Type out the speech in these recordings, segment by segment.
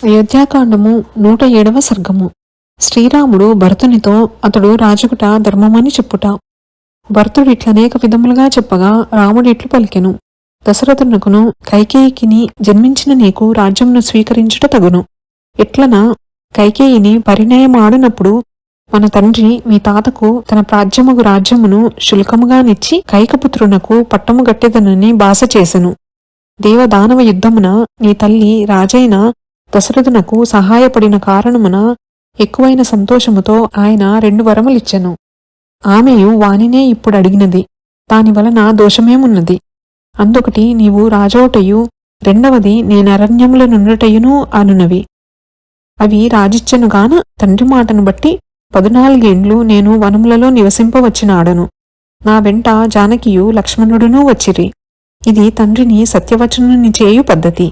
అయోధ్యాకాండము నూట ఏడవ సర్గము. శ్రీరాముడు భరతునితో అతడు రాజుకుట ధర్మమని చెప్పుట. భరతుడు ఇట్లనేక విధములుగా చెప్పగా రాముడు ఇట్లు పలికెను. దశరథునకును కైకేయికిని జన్మించిన నీకు రాజ్యమును స్వీకరించుట తగును. ఇట్లన కైకేయిని పరిణయమాడినప్పుడు మన తండ్రి మీ తాతకు తన ప్రాజ్యముగు రాజ్యమును శుల్కముగానిచ్చి కైకపుత్రునకు పట్టము గట్టెదనని బాస చేసెను. దేవదానవ యుద్ధమున నీ తల్లి రాజైన దశరథునకు సహాయపడిన కారణమున ఎక్కువైన సంతోషముతో ఆయన రెండు వరములిచ్చెను. ఆమెయు వానినే ఇప్పుడు అడిగినది. దాని వలన దోషమేమున్నది? అందొకటి నీవు రాజోటయు రెండవది నేనరణ్యముల నుండుటయును అనునవి. అవి రాజిచ్చెనుగాన తండ్రి మాటను బట్టి పదునాలుగేండ్లు నేను వనములలో నివసింపవచ్చినాడను. నా వెంట జానకియు లక్ష్మణుడునూ వచ్చిరి. ఇది తండ్రిని సత్యవచనుని చేయు పద్ధతి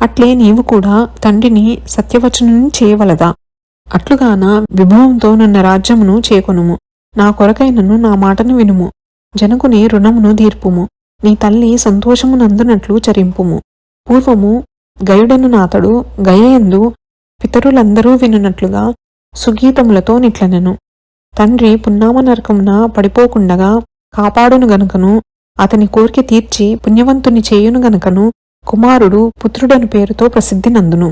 అట్లే నీవు కూడా తండ్రిని సత్యవచనం చేయవలదా? అట్లుగాన విభవంతో నన్న రాజ్యమును చేకొనుము. నా కొరకైనను నా మాటను వినుము. జనకుని రుణమును తీర్పుము. నీ తల్లి సంతోషమునందునట్లు చరింపుము. పూర్వము గయుడను నాతడు గయయందు పితరులందరూ వినున్నట్లుగా సుగీతములతో నిట్లనెను. తండ్రి పున్నామ నరకమున పడిపోకుండగా కాపాడును గనుకను అతని కోరిక తీర్చి పుణ్యవంతుని చేయును గనుకను కుమారుడు పుత్రుడని పేరుతో ప్రసిద్ధి నందును.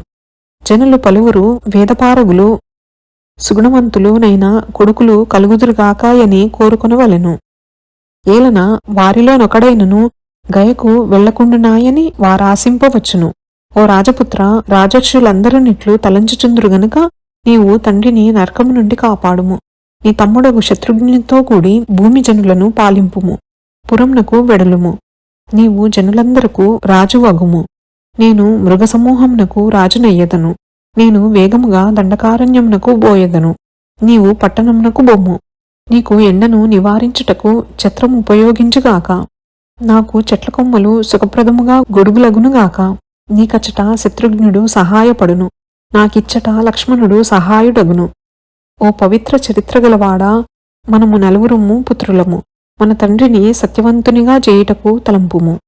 జనులు పలువురు వేదపారగులు సుగుణవంతులునైన కొడుకులు కలుగుదురుగాకాయని కోరుకొనవలెను. ఏలన వారిలోనొకడైనను గయకు వెళ్ళకుండునాయని వారాశింపవచ్చును. ఓ రాజపుత్ర రాజర్షులందరినిట్లు తలంచుచుందురు గనుక నీవు తండ్రిని నరకము నుండి కాపాడుము. నీ తమ్ముడగు శత్రుఘ్నితో కూడి భూమి జనులను పాలింపుము. పురంనకు వెడలుము. నీవు జనులందరకు రాజు అగుము నేను మృగసమూహమునకు రాజునయ్యదను. నేను వేగముగా దండకారణ్యమునకు బోయెదను. నీవు పట్టణమునకు బొమ్ము. నీకు ఎండను నివారించుటకు ఛత్రం ఉపయోగించుగాక. నాకు చెట్ల కొమ్మలు సుఖప్రదముగా గొడుగులగునుగాక. నీకచ్చట శత్రుఘ్నుడు సహాయపడును. నాకిచ్చట లక్ష్మణుడు సహాయుడగును. ఓ పవిత్ర చరిత్రగలవాడా మనము నలుగురుము పుత్రులము. మన తండ్రిని సత్యవంతునిగా చేయుటకు తలంపుము.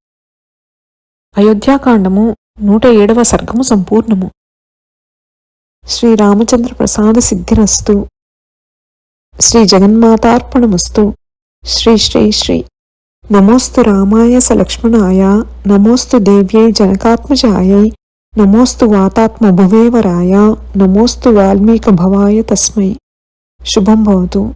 అయోధ్యాకాండము నూట ఏడవ సర్గము సంపూర్ణము. శ్రీరామచంద్ర ప్రసాద సిద్ధిరస్తు. శ్రీ జగన్మాతార్పణమస్తు. శ్రీ శ్రీ శ్రీ. నమోస్తు రామాయ సలక్ష్మణాయ. లక్ష్మణాయ నమోస్తు దేవ్యై జనకాత్మజాయై. నమోస్తు వాతాత్మ భువేవరాయ నమోస్తు వాల్మీక భవాయ తస్మై. శుభం భవతు.